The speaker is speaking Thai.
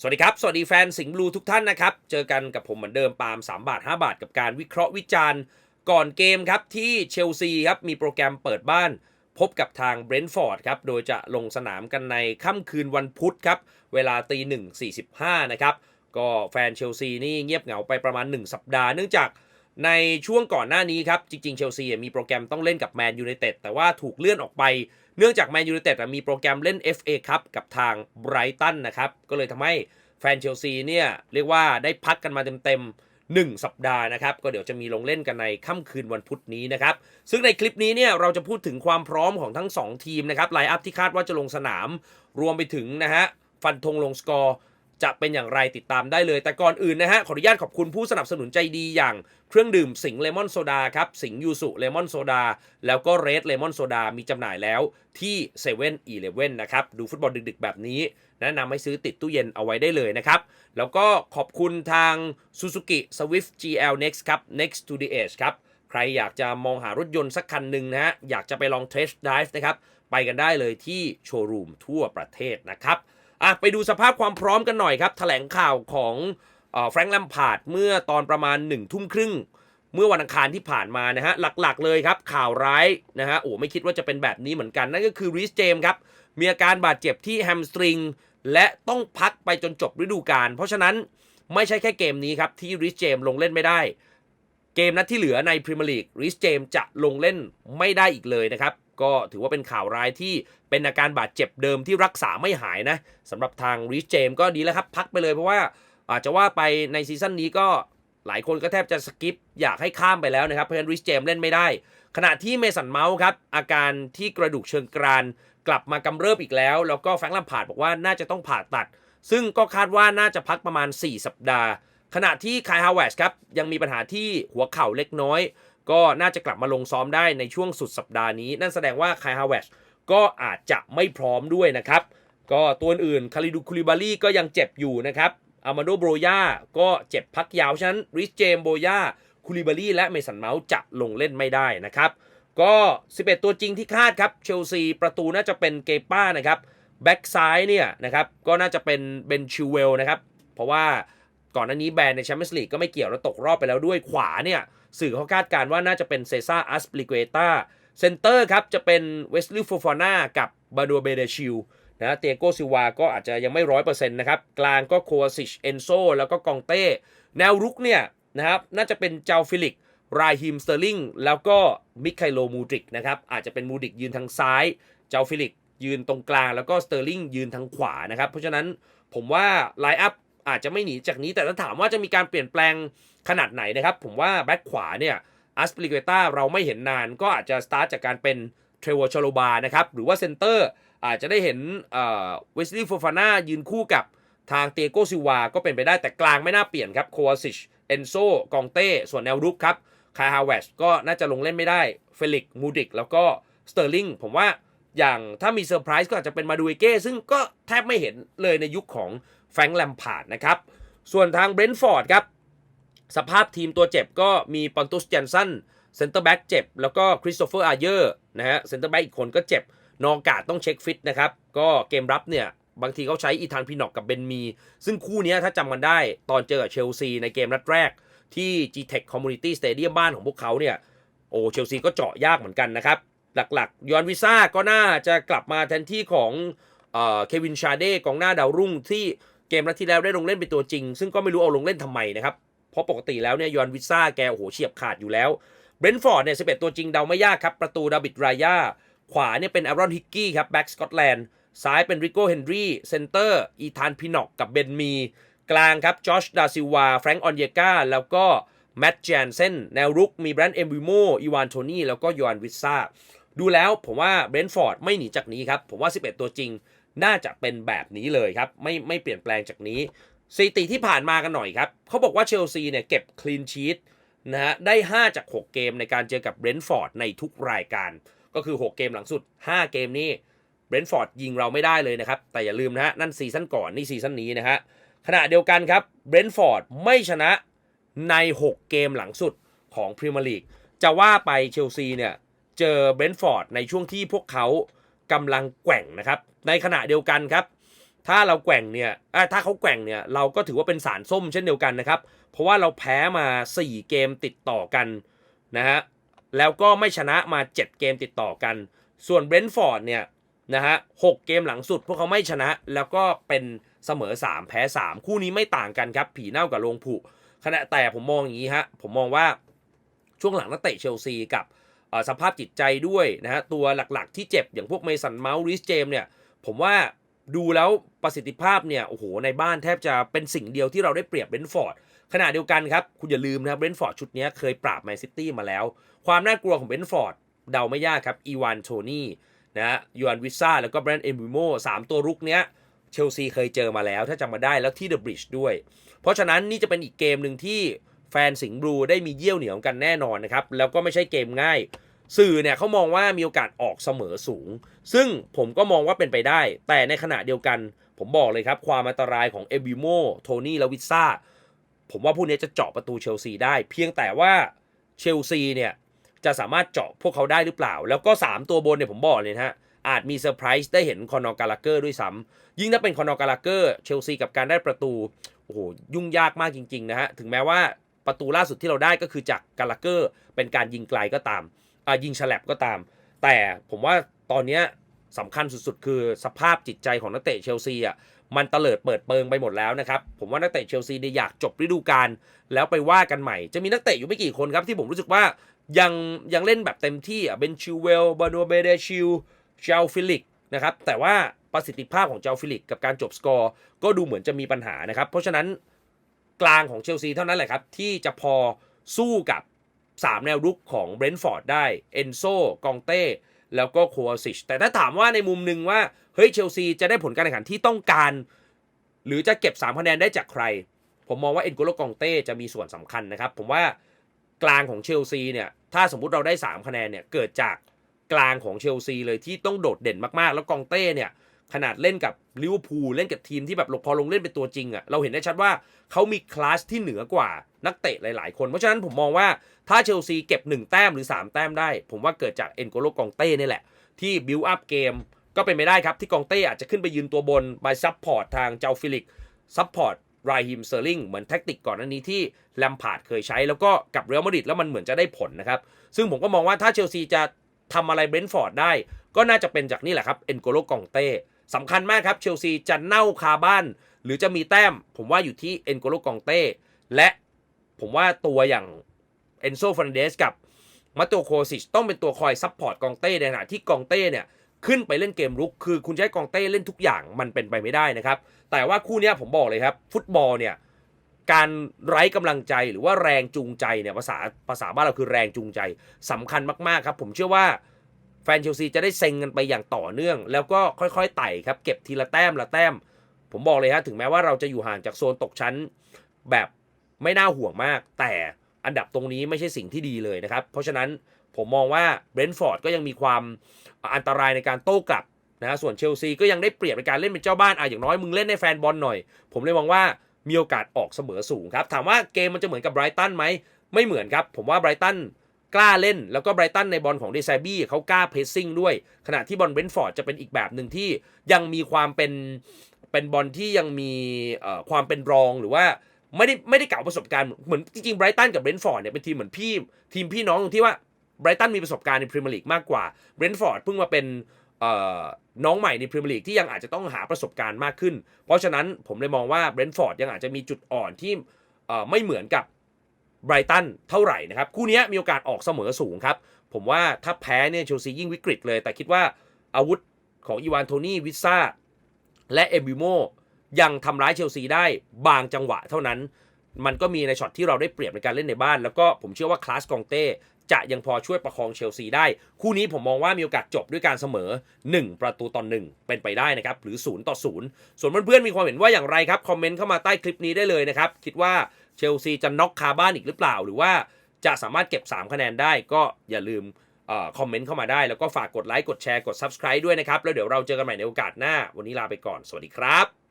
สวัสดีครับ สวัสดีแฟนสิงห์บลูทุกท่านนะครับ เจอกันกับผมเหมือนเดิมปาล์ม3 บาท 5 บาท กับการวิเคราะห์วิจารณ์ก่อนเกมครับ ที่เชลซีครับ มีโปรแกรมเปิดบ้าน พบกับทางเบรนท์ฟอร์ดครับ โดยจะลงสนามกันในค่ำคืนวันพุธครับ เวลาตีหนึ่งสี่สิบห้านะครับ ก็แฟนเชลซีนี่เงียบเหงาไปประมาณ 1 สัปดาห์เนื่องจากในช่วงก่อนหน้านี้ครับจริงๆเชลซีมีโปรแกรมต้องเล่นกับแมนยูไนเต็ดแต่ว่าถูกเลื่อนออกไป เนื่องจากแมนยูไนเต็ดมีโปรแกรมเล่น FA ครับกับทางไบรตันนะครับ ก็เลยทำให้แฟนเชลซีเนี่ยเรียกว่าได้พักกันมาเต็มๆ1 สัปดาห์นะครับ ก็เดี๋ยวจะมีลงเล่นกันในค่ำคืนวันพุธนี้นะครับ ซึ่งในคลิปนี้เนี่ยเราจะพูดถึงความพร้อมของทั้ง 2 ทีมนะครับไลน์อัพที่คาดว่าจะลงสนาม รวมไปถึงนะฮะฟันธงลงสกอร์ จะเป็นอย่างไรติดตามได้เลย แต่ก่อนอื่นนะฮะ ขออนุญาตขอบคุณผู้สนับสนุนใจดีอย่างเครื่องดื่มสิงเลมอนโซดาครับ สิงยูสุเลมอนโซดา แล้วก็เรดเลมอนโซดา มีจำหน่ายแล้วที่7 e เ e ่ e อนะครับ ดูฟุตบอลดึกๆ แบบนี้ แนะนำให้ซื้อติดตู้เย็นเอาไว้ได้เลยนะครับ แล้วก็ขอบคุณทาง Suzuki Swift GL Next ครับ Next to the Edge ครับ ใครอยากจะมองหารถยนต์สักคันหนึ่งนะฮะ อยากจะไปลองเทสต์ไดฟ์นะครับ ไปกันได้เลยที่โชว์รูมทั่วประเทศนะครับ อะไปดูสภาพความพร้อมกันหน่อยครับ แถลงข่าวของแฟรงค์แลมพาร์ดเมื่อตอนประมาณ1นึ่ทุ่มครึ่ง เมื่อวันอังคารที่ผ่านมานะฮะ หลักๆเลยครับ ข่าวร้ายนะฮะ โอ้ไม่คิดว่าจะเป็นแบบนี้เหมือนกัน นั่นก็คือรีสเจมครับ มีอาการบาดเจ็บที่แฮมสตริง และต้องพักไปจนจบฤดูกาล เพราะฉะนั้นไม่ใช่แค่เกมนี้ครับ ที่ริสเจมลงเล่นไม่ได้ เกมนัดที่เหลือในพรีเมียร์ลีกริสเจมจะลงเล่นไม่ได้อีกเลยนะครับ ก็ถือว่าเป็นข่าวร้ายที่เป็นอาการบาดเจ็บเดิมที่รักษาไม่หายนะสำหรับทางริสเจมก็ดีแล้วครับ พักไปเลยเพราะว่าอาจจะว่าไปในซีซั่นนี้ก็หลายคนก็แทบจะสกิปอยากให้ข้ามไปแล้วนะครับ เพราะฉะนั้นริสเจมเล่นไม่ได้ ขณะที่เมสันเมาส์ครับ อาการที่กระดูกเชิงกรานกลับมากำเริบอีกแล้ว แล้วก็แฟรงค์ลัมพาดบอกว่าน่าจะต้องผ่าตัด ซึ่งก็คาดว่าน่าจะพักประมาณ 4 สัปดาห์ ขณะที่คายฮาวเวสครับยังมีปัญหาที่หัวเข่าเล็กน้อย ก็น่าจะกลับมาลงซ้อมได้ในช่วงสุดสัปดาห์นี้ นั่นแสดงว่าคายฮาวเวสก็อาจจะไม่พร้อมด้วยนะครับ ก็ตัวอื่นคาริดูคูลิบาลีก็ยังเจ็บอยู่นะครับอามาโดโบรยาก็เจ็บพักยาวฉะนั้นริสเจมโบยาคูลิบาลีและเมสันเมาส์จะลงเล่นไม่ได้นะครับก็ 11 ตัวจริงที่คาดครับเชลซีประตูน่าจะเป็นเกป้านะครับแบ็กซ้ายเนี่ยนะครับก็น่าจะเป็นเบนชิวเวลนะครับเพราะว่าก่อนหน้านี้แบนในแชมเปี้ยนส์ลีกก็ไม่เกี่ยวแล้วตกรอบไปแล้วด้วยขวาเนี่ย สื่อเขาคาดการณ์ว่าน่าจะเป็นเซซ่าอัสปลิเกตาเซนเตอร์ครับจะเป็นเวสลีย์โฟฟาน่ากับบาดัวเบเดชิลนะเตียโกซิวาก็อาจจะยังไม่ร้อยเปอร์เซ็นต์นะครับกลางก็โควาซิชเอนโซแล้วก็กองเต้แนวรุกเนี่ยนะครับน่าจะเป็นเจ้าฟิลิกรายฮิมสเตอร์ลิงแล้วก็มิคไคโลมูดริกนะครับอาจจะเป็นมูดริกยืนทางซ้าย เจ้าฟิลิกยืนตรงกลางแล้วก็สเตอร์ลิงยืนทางขวานะครับเพราะฉะนั้นผมว่าไลน์อัพ อาจจะไม่หนีจากนี้แต่ถ้าถามว่าจะมีการเปลี่ยนแปลงขนาดไหนนะครับ ผมว่าแบ็คขวาเนี่ยอัสปลิเกต้าเราไม่เห็นนานก็อาจจะสตาร์ทจากการเป็นเทรเวอร์ชโลบานะครับหรือว่าเซนเตอร์อาจจะได้เห็นเวสลีย์โฟฟาน่ายืนคู่กับทางเตโกซิวาก็เป็นไปได้แต่กลางไม่น่าเปลี่ยนครับโควาซิชเอนโซกองเต้ ส่วนแนวรุกครับคายฮาวเวสก็น่าจะลงเล่นไม่ได้เฟลิกมูดิกแล้วก็สเตอร์ลิงผมว่าอย่างถ้ามีเซอร์ไพรส์ก็อาจจะเป็นมาดูเอเก้ซึ่งก็แทบไม่เห็นเลยในยุคของ แฟรงค์แลมพาร์ดนะครับ ส่วนทางเบรนท์ฟอร์ดครับ สภาพทีมตัวเจ็บก็มีปอนตุสเจนสันเซนเตอร์แบ็กเจ็บ แล้วก็คริสโตเฟอร์อาเยอร์นะฮะเซนเตอร์แบ็กอีกคนก็เจ็บ นอกาดต้องเช็คฟิตนะครับ ก็เกมรับเนี่ย บางทีเขาใช้อีธานพีนอกกับเบนมี ซึ่งคู่นี้ถ้าจำกันได้ตอนเจอกับเชลซีในเกมนัดแรกที่ G-Tech Community Stadium บ้านของพวกเขาเนี่ยโอ้เชลซีก็เจาะยากเหมือนกันนะครับ หลักๆ ยอนวิซ่าก็น่าจะกลับมาแทนที่ของเควินชาเด้กองหน้าดาวรุ่งที่ เกมนัดที่แล้วได้ลงเล่นเป็นตัวจริง ซึ่งก็ไม่รู้เอาลงเล่นทำไมนะครับ เพราะปกติแล้วเนี่ยยอนวิซ่าแกโอ้โหเฉียบขาดอยู่แล้วเบรนฟอร์ดเนี่ย11ตัวจริงเดาไม่ยากครับ ประตูดาบิดรายาขวาเนี่ยเป็นอารอนฮิกกี้ครับแบ็กสกอตแลนด์ซ้ายเป็นริโก้เฮนรี่เซนเตอร์อีธานพินอกกับเบนมี กลางครับจอชดาซิวาแฟรงก์ออนเยกาแล้วก็แมตต์แจนเซนแนวรุกมีแบรนด์เอมบิโมอีวานโทนี่แล้วก็ยอนวิซ่าดูแล้วผมว่าเบรนฟอร์ดไม่หนีจากนี้ครับ ผมว่า 11 ตัวจริง น่าจะเป็นแบบนี้เลยครับ ไม่ไม่เปลี่ยนแปลงจากนี้สถิติที่ผ่านมากันหน่อยครับเขาบอกว่าเชลซีเนี่ยเก็บคลีนชีตนะฮะได้ 5 จาก 6 เกมในการเจอกับเบรนท์ฟอร์ดในทุกรายการ ก็คือ 6 เกมหลังสุด 5 เกมนี้เบรนท์ฟอร์ดยิงเราไม่ได้เลยนะครับ แต่อย่าลืมนะฮะ นั่นซีซั่นก่อน นี่ซีซั่นนี้นะฮะ ขณะเดียวกันครับเบรนท์ฟอร์ดไม่ชนะใน 6 เกมหลังสุดของพรีเมียร์ลีกจะว่าไปเชลซีเนี่ย เจอเบรนท์ฟอร์ดในช่วงที่พวกเขา กำลังแกว่งนะครับ ในขณะเดียวกันครับ ถ้าเราแกว่งเนี่ยถ้าเขาแกว่งเนี่ยเราก็ถือว่าเป็นสารส้มเช่นเดียวกันนะครับ เพราะว่าเราแพ้มา 4 เกมติดต่อกันนะฮะแล้วก็ไม่ชนะมา 7 เกมติดต่อกัน ส่วนเบรนท์ฟอร์ดเนี่ยนะฮะหกเกมหลังสุด พวกเขาไม่ชนะแล้วก็เป็นเสมอ 3 แพ้ 3 คู่นี้ไม่ต่างกันครับ ผีเน่ากับโรงผุขณะแต่ผมมองอย่างนี้ฮะผมมองว่าช่วงหลังนักเตะเชลซีกับ สภาพจิตใจด้วยนะฮะตัวหลักๆที่เจ็บอย่างพวกเมสันเมาส์ริสเจมเนี่ยผมว่าดูแล้วประสิทธิภาพเนี่ยโอ้โหในบ้านแทบจะเป็นสิ่งเดียวที่เราได้เปรียบเบนท์ฟอร์ดขณะเดียวกันครับ คุณอย่าลืมนะครับเบนท์ฟอร์ดชุดนี้เคยปราบแมนซิตี้มาแล้ว ความน่ากลัวของเบนท์ฟอร์ดเดาไม่ยากครับอีวานโทนี่นะฮะยูอันวิซ่าแล้วก็แบรนด์เอมบิโมสามตัวรุกเนี้ยเชลซีเคยเจอมาแล้วถ้าจำมาได้แล้วที่เดอะบริดจ์ด้วย เพราะฉะนั้นนี่จะเป็นอีกเกมหนึ่งที่ แฟนสิงห์บลูได้มีเยี่ยวเหนียวกันแน่นอนนะครับ แล้วก็ไม่ใช่เกมง่าย สื่อเนี่ยเขามองว่ามีโอกาสออกเสมอสูง ซึ่งผมก็มองว่าเป็นไปได้ แต่ในขณะเดียวกัน ผมบอกเลยครับความอันตรายของเอบิโมโทนี่และวิซซ่าผมว่าผู้นี้จะเจาะประตูเชลซีได้ เพียงแต่ว่าเชลซีเนี่ยจะสามารถเจาะพวกเขาได้หรือเปล่า แล้วก็ 3 ตัวบนเนี่ยผมบอกเลยนะฮะอาจมีเซอร์ไพรส์ได้เห็นคอนอร์กาลาเกอร์ด้วยซ้ำยิ่งถ้าเป็นคอนอร์กาลาเกอร์เชลซีกับการได้ประตูโอ้โหยุ่งยากมากจริงๆนะฮะถึงแม้ว่า ประตูล่าสุดที่เราได้ก็คือจากกาลาเกอร์ เป็นการยิงไกลก็ตามยิงฉลับก็ตาม แต่ผมว่าตอนนี้สำคัญสุดๆ คือสภาพจิตใจของนักเตะเชลซีอะมันเตลิดเปิดเปิงไปหมดแล้วนะครับ ผมว่านักเตะเชลซีเนี่ยอยากจบฤดูกาลแล้วไปว่ากันใหม่ จะมีนักเตะอยู่ไม่กี่คนครับ ที่ผมรู้สึกว่ายังยังเล่นแบบเต็มที่อะเบนชิวเวลบาโนเบเดชิลเจลฟิลิกนะครับแต่ว่าประสิทธิภาพของเจลฟิลิกกับการจบสกอร์ก็ดูเหมือนจะมีปัญหานะครับ เพราะฉะนั้น กลางของเชลซีเท่านั้นแหละครับ ที่จะพอสู้กับ 3 แนวรุกของเบรนท์ฟอร์ดได้เอนโซกองเต้แล้วก็โควาซิชแต่ถ้าถามว่าในมุมหนึ่งว่าเฮ้ยเชลซีจะได้ผลการแข่งขันที่ต้องการ หรือจะเก็บ3คะแนนได้จากใคร ผมมองว่าเอ็นโกโลกองเต้จะมีส่วนสำคัญนะครับ ผมว่ากลางของเชลซีเนี่ยถ้าสมมุติเราได้3คะแนนเนี่ยเกิดจากกลางของเชลซีเลยที่ต้องโดดเด่นมากๆ แล้วกองเต้เนี่ย ขนาดเล่นกับลิเวอร์พูลเล่นกับทีมที่แบบพอลงเล่นเป็นตัวจริงอะ่ะเราเห็นได้ชัดว่าเขามีคลาสที่เหนือกว่านักเตะหลาย ๆ คน เพราะฉะนั้นผมมองว่าถ้าเชลซีเก็บ 1 แต้มหรือ 3 แต้มได้ ผมว่าเกิดจากเอ็นโกโลกองเต้นี่แหละ ที่บิวอัพเกมก็เป็นไปได้ครับ ที่กองเต้อาจจะขึ้นไปยืนตัวบนไปซับพอร์ตทางเจ้าฟิลิกซับพอร์ตไรฮิมเซอร์ลิงเหมือนแท็กติกก่อนหน้านี้ที่แลมพาร์ดเคยใช้แล้วก็กับเรอัลมาดริดแล้วมันเหมือนจะได้ผลนะครับซึ่งผมก็มองว่าถ้าเชลซีจะทำอะไรเบรนท์ฟอร์ดได้ ก็น่าจะเป็นจากนี่แหละครับเอ็นโกโลกองเต้ สำคัญมากครับเชลซีจะเน่าคาบ้าน หรือจะมีแต้ม ผมว่าอยู่ที่เอ็นโกโลกองเต้และผมว่าตัวอย่างเอนโซฟันเดสกับมาโตโคซิชต้องเป็นตัวคอยซับพอร์ตกองเต้ในขณะที่กองเต้เนี่ยขึ้นไปเล่นเกมรุก คือคุณให้กองเต้เล่นทุกอย่างมันเป็นไปไม่ได้นะครับ แต่ว่าคู่นี้ผมบอกเลยครับ ฟุตบอลเนี่ย การไร้กำลังใจหรือว่าแรงจูงใจเนี่ยภาษาภาษาบ้านเราคือแรงจูงใจสำคัญมากๆครับ ผมเชื่อว่า ฟนเชลซีจะได้เซ็งกันไปอย่างต่อเนื่อง แล้วก็ค่อยๆไต่ครับเก็บทีละแต้มละแต้ม ผมบอกเลยฮะถึงแม้ว่าเราจะอยู่ห่างจากโซนตกชั้น แบบไม่น่าห่วงมาก แต่อันดับตรงนี้ไม่ใช่สิ่งที่ดีเลยนะครับ เพราะฉะนั้นผมมองว่าเบรนท์ฟอร์ดก็ยังมีความอันตรายในการโต้กลับนะส่วนเชลซีก็ยังได้เปรียบในการเล่นเป็นเจ้าบ้านอะอย่างน้อยมึงเล่นในแฟนบอลหน่อย ผมเลยมองว่ามีโอกาสออกเสมอสูงครับถามว่าเกมมันจะเหมือนกับไบรตันไหมไม่เหมือนครับ ผมว่าไบรตัน กล้าเล่นแล้วก็ไบรตันในบอลของเดซาบี้เขากล้าเพสซิ่งด้วย ขณะที่บอลเบนท์ฟอร์ดจะเป็นอีกแบบหนึ่งที่ยังมีความเป็นเป็นบอลที่ยังมีความเป็นรองหรือว่าไม่ได้ไม่ได้เก่าประสบการณ์เหมือนจริงๆไบรตันกับเบนท์ฟอร์ดเนี่ยเป็นทีมเหมือนพี่ทีมพี่น้องตรงที่ว่าไบรตันมีประสบการณ์ในพรีเมียร์ลีกมากกว่าเบนท์ฟอร์ดเพิ่งมาเป็นน้องใหม่ในพรีเมียร์ลีกที่ยังอาจจะต้องหาประสบการณ์มากขึ้น เพราะฉะนั้นผมเลยมองว่าเบรนท์ฟอร์ดยังอาจจะมีจุดอ่อนที่ไม่เหมือนกับ ไบรตันเท่าไหร่นะครับ คู่นี้มีโอกาสออกเสมอสูงครับ ผมว่าถ้าแพ้เนี่ยเชลซียิ่งวิกฤตเลย แต่คิดว่าอาวุธของอีวานโทนี่วิซ่าและเอมบิโมยังทำร้ายเชลซีได้บางจังหวะเท่านั้น มันก็มีในช็อตที่เราได้เปรียบในการเล่นในบ้าน แล้วก็ผมเชื่อว่าคลาสกองเต้จะยังพอช่วยประคองเชลซีได้ คู่นี้ผมมองว่ามีโอกาสจบด้วยการเสมอ 1 ประตูต่อ1เป็นไปได้นะครับ หรือ 0 ต่อ 0 ส่วนเพื่อนๆมีความเห็นว่าอย่างไรครับ คอมเมนต์เข้ามาใต้คลิปนี้ได้เลยนะครับ คิดว่า เชลซีจะน็อกคาบ้านอีกหรือเปล่า หรือว่าจะสามารถเก็บ 3 คะแนนได้ก็อย่าลืมอคอมเมนต์เข้ามาได้ แล้วก็ฝากกดไลค์กดแชร์กด Subscribe ด้วยนะครับ แล้วเดี๋ยวเราเจอกันใหม่ในโอกาสหน้า วันนี้ลาไปก่อน สวัสดีครับ